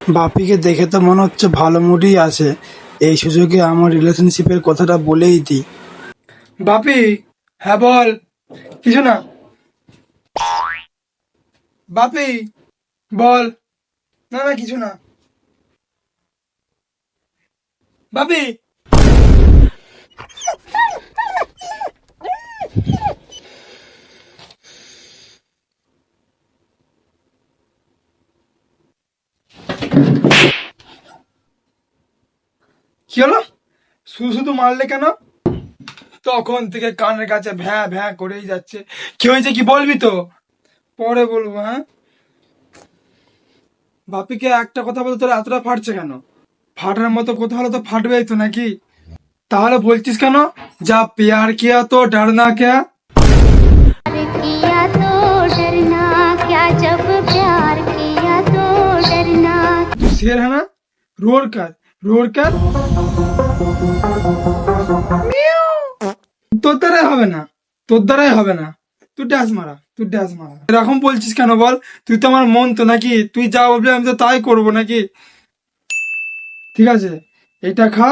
বাপিকে দেখে তো মনে হচ্ছে ভালো মুডই আছে। এই সুযোগে আমার রিলেশনশিপের কথাটা বলেই দিই। বাপি হ্যাঁ বল, কিছু না। বাপি, বল। না না, কিছু না। বাপি কি হলো? শুধু শুধু মারলে কেন? তখন থেকে কানের কাছে ভ্যা ভ্যা করেই যাচ্ছে। কি হয়েছে কি বলবি তো? পরে বলব হ্যাঁ? বাপিকে একটা কথা বলতে তোর এতটা ফাটছে কেন? ফাটার মতো কথা হলে তো ফাটবেই তো নাকি? তাহলে বলছিস কেন? যা পেয়ার কিয়া তো ডরনা কেয়া শের হ্যাঁ না রোর কার রোর কার তোর দ্বারাই হবে না তোর দ্বারাই হবে না তুই ড্যাস মারা তুই ড্যাস মারা এরকম বলছিস কেন বল তুই তো আমার মন তো নাকি তুই যা বলবি আমি তো তাই করবো নাকি ঠিক আছে এটা খা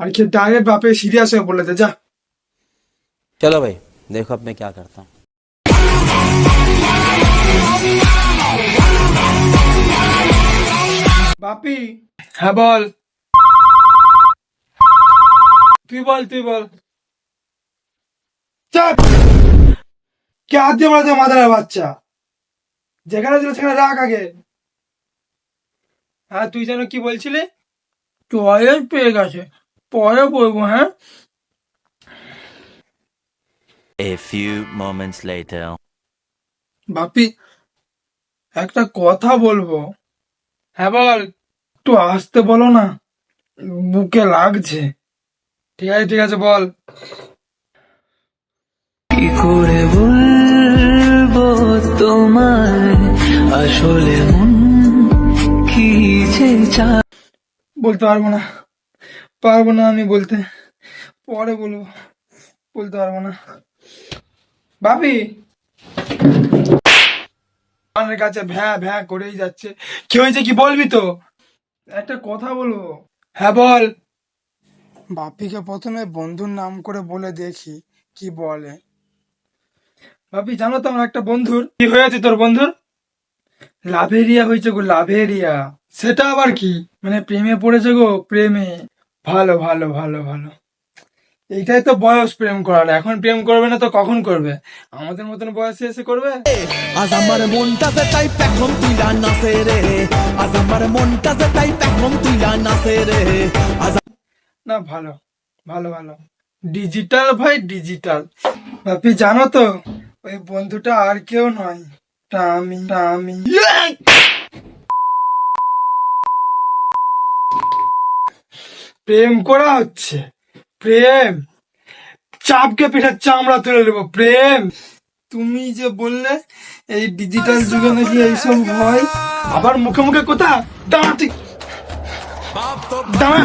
আর খেয়ে ডাইরেক্ট বাপে সিরিয়াস হয়ে বলে দে যা चलो भाई देखो अब मैं क्या करता हूँ বাপি হ্যাঁ বল। তুই বল তুই বল। চাপ! কে হাত দিয়ে বলেছে মাদারের বাচ্চা? যেখানে ছিল সেখানে রাখ আগে। হ্যাঁ তুই যেন কি বলছিলি? টয়লেট পেয়ে গেছে। পরে বলব হ্যাঁ? A few moments later. বাপি একটা কথা বলব। হ্যাঁ বল। একটু আসতে বলো না। বুকে লাগছে। ঠিক আছে ঠিক আছে বল। কি করে বলব তোমায়? আসলে কি যে বলতে পারব না। পারব না আমি বলতে। পরে বলব। বলতে পারব না। ভাবি কাছে ভ্যা ভ্যা করেই যাচ্ছে। কি হয়েছে? কি বলবি তো? একটা কথা বলব? হ্যাঁ বল। বাপিকে প্রথমে বন্ধুর নাম করে বলে দেখি কি বলে। বাপি জানো তো আমার একটা বন্ধুর? কি হয়েছে তোর বন্ধুর? লাভেরিয়া হয়েছে গো লাভেরিয়া। সেটা আবার কি? মানে প্রেমে পড়েছে গো প্রেমে। ভালো ভালো ভালো ভালো। এইটাই তো বয়স প্রেম করার এখন প্রেম করবে না তো কখন করবে? আমাদের মতন বয়সে এসে করবে? আজ আমার মনটাতে তাই পেখম তুইলা নাচে রে। আজ আমার মনটাতে তাই পেখম তুইলা নাচে রে। আজ না ভালো। ভালো ভালো। ডিজিটাল ভাই ডিজিটাল বাপি জানো তো ওই বন্ধুটা আর কেউ নয়। তা আমি প্রেম করা হচ্ছে। প্রেম। চাপকে পিঠে চামড়া তুলে নেব, প্রেম। তুমি যে বললে, এই ডিজিটাল যুগে নাকি এইসব হয়, আবার মুখে মুখে কোথা দাঁড়াতে দাঁড়া।